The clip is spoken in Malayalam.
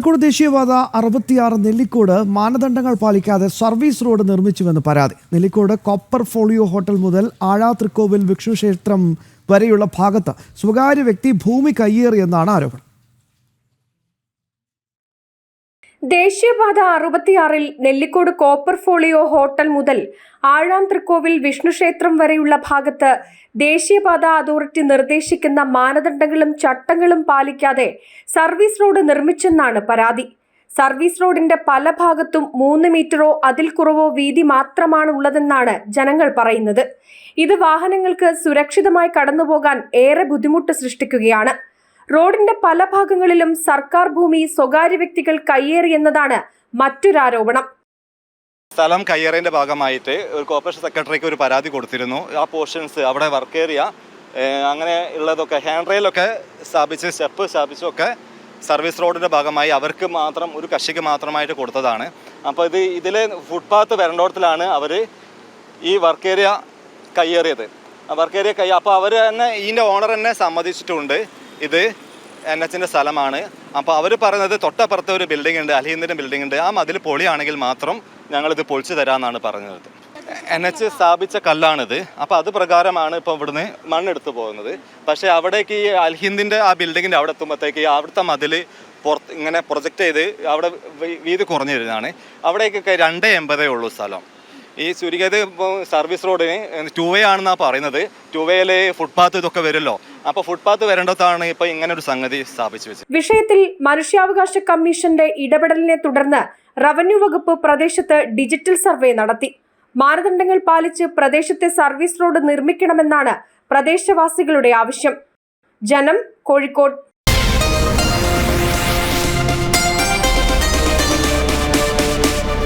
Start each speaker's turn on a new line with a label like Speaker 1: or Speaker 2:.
Speaker 1: കോഴിക്കോട് ദേശീയപാത അറുപത്തിയാറ് നെല്ലിക്കോട് മാനദണ്ഡങ്ങൾ പാലിക്കാതെ സർവീസ് റോഡ് നിർമ്മിച്ചുവെന്ന് പരാതി. നെല്ലിക്കോട് കോപ്പർ ഫോളിയോ ഹോട്ടൽ മുതൽ ആഴാതൃക്കോവിൽ വിഷ്ണു ക്ഷേത്രം വരെയുള്ള ഭാഗത്ത് സ്വകാര്യ വ്യക്തി ഭൂമി കയ്യേറിയെന്നാണ് ആരോപണം.
Speaker 2: ദേശീയപാത അറുപത്തിയാറിൽ നെല്ലിക്കോട് കോപ്പർ ഫോളിയോ ഹോട്ടൽ മുതൽ ആഴാം തൃക്കോവിൽ വിഷ്ണുക്ഷേത്രം വരെയുള്ള ഭാഗത്ത് ദേശീയപാത അതോറിറ്റി നിർദ്ദേശിക്കുന്ന മാനദണ്ഡങ്ങളും ചട്ടങ്ങളും പാലിക്കാതെ സർവീസ് റോഡ് നിർമ്മിച്ചെന്നാണ് പരാതി. സർവീസ് റോഡിന്റെ പല ഭാഗത്തും മൂന്ന് മീറ്ററോ അതിൽ കുറവോ വീതി മാത്രമാണ് ഉള്ളതെന്നാണ് ജനങ്ങൾ പറയുന്നത്. ഇത് വാഹനങ്ങൾക്ക് സുരക്ഷിതമായി കടന്നുപോകാൻ ഏറെ ബുദ്ധിമുട്ട് സൃഷ്ടിക്കുകയാണ്. റോഡിന്റെ പല ഭാഗങ്ങളിലും സർക്കാർ ഭൂമി സ്വകാര്യ വ്യക്തികൾ കയ്യേറിയെന്നതാണ് മറ്റൊരാരോപണം.
Speaker 3: സ്ഥലം കയ്യേറിയതിന്റെ ഭാഗമായിട്ട് ഒരു കോർപ്പറേഷൻ സെക്രട്ടറിക്ക് ഒരു പരാതി കൊടുത്തിരുന്നു. ആ പോർഷൻസ് അവിടെ വർക്ക് ഏരിയ അങ്ങനെ ഉള്ളതൊക്കെ ഹാൻഡ് റെയിലൊക്കെ സ്ഥാപിച്ച് സ്റ്റെപ്പ് സ്ഥാപിച്ചൊക്കെ സർവീസ് റോഡിന്റെ ഭാഗമായി അവർക്ക് മാത്രം ഒരു കക്ഷിക്ക് മാത്രമായിട്ട് കൊടുത്തതാണ്. അപ്പോൾ ഇത് ഇതിൽ ഫുട്പാത്ത് വരണ്ടോടത്തിലാണ് അവർ ഈ വർക്ക് ഏരിയ കയ്യേറിയത്. വർക്ക് ഏരിയ കൈ അപ്പോൾ അവർ തന്നെ ഇതിന്റെ ഓണർ തന്നെ സമ്മതിച്ചിട്ടുണ്ട്. ഇത് എൻ എച്ചിന്റെ സ്ഥലമാണ്. അപ്പോൾ അവർ പറയുന്നത് തൊട്ടപ്പുറത്ത് ഒരു ബിൽഡിംഗ് ഉണ്ട് അലീന്ദിന്റെ ബിൽഡിംഗ് ഉണ്ട്. ആ മതിൽ പൊളിയാണെങ്കിൽ മാത്രം ഞങ്ങളിത് പൊളിച്ചു തരാമെന്നാണ് പറഞ്ഞത്. എൻ എച്ച് സ്ഥാപിച്ച കല്ലാണിത്. അപ്പോൾ അത് പ്രകാരമാണ് ഇപ്പോൾ ഇവിടുന്ന് മണ്ണെടുത്ത് പോകുന്നത്. പക്ഷേ അവിടേക്ക് ഈ അൽഹിന്ദിന്റെ ആ ബിൽഡിങ്ങിന്റെ അവിടെ എത്തുമ്പോഴത്തേക്ക് അവിടുത്തെ മതിൽ പുറത്ത് ഇങ്ങനെ പ്രൊജക്റ്റ് ചെയ്ത് അവിടെ വീതി കുറഞ്ഞു വരുന്നതാണ് അവിടേക്കൊക്കെ രണ്ടേ എൺപതേ ഉള്ളൂ സ്ഥലം. ഈ ചുരുങ്ങിയത് ഇപ്പോൾ സർവീസ് റോഡിന് ടു വേ ആണെന്നാണ് പറയുന്നത്. ടു ഫുട്പാത്ത് ഇതൊക്കെ വരുമല്ലോ അപ്പോൾ ഫുട്പാത്ത് വരേണ്ടതാണ് ഇപ്പോൾ ഇങ്ങനെ ഒരു സംഗതി സ്ഥാപിച്ചു വെച്ചത്.
Speaker 2: വിഷയത്തിൽ മനുഷ്യാവകാശ കമ്മീഷന്റെ ഇടപെടലിനെ തുടർന്ന് റവന്യൂ വകുപ്പ് പ്രദേശത്ത് ഡിജിറ്റൽ സർവേ നടത്തി. മാനദണ്ഡങ്ങൾ പാലിച്ച് പ്രദേശത്തെ സർവീസ് റോഡ് നിർമ്മിക്കണമെന്നാണ് പ്രദേശവാസികളുടെ ആവശ്യം. ജനം കോഴിക്കോട്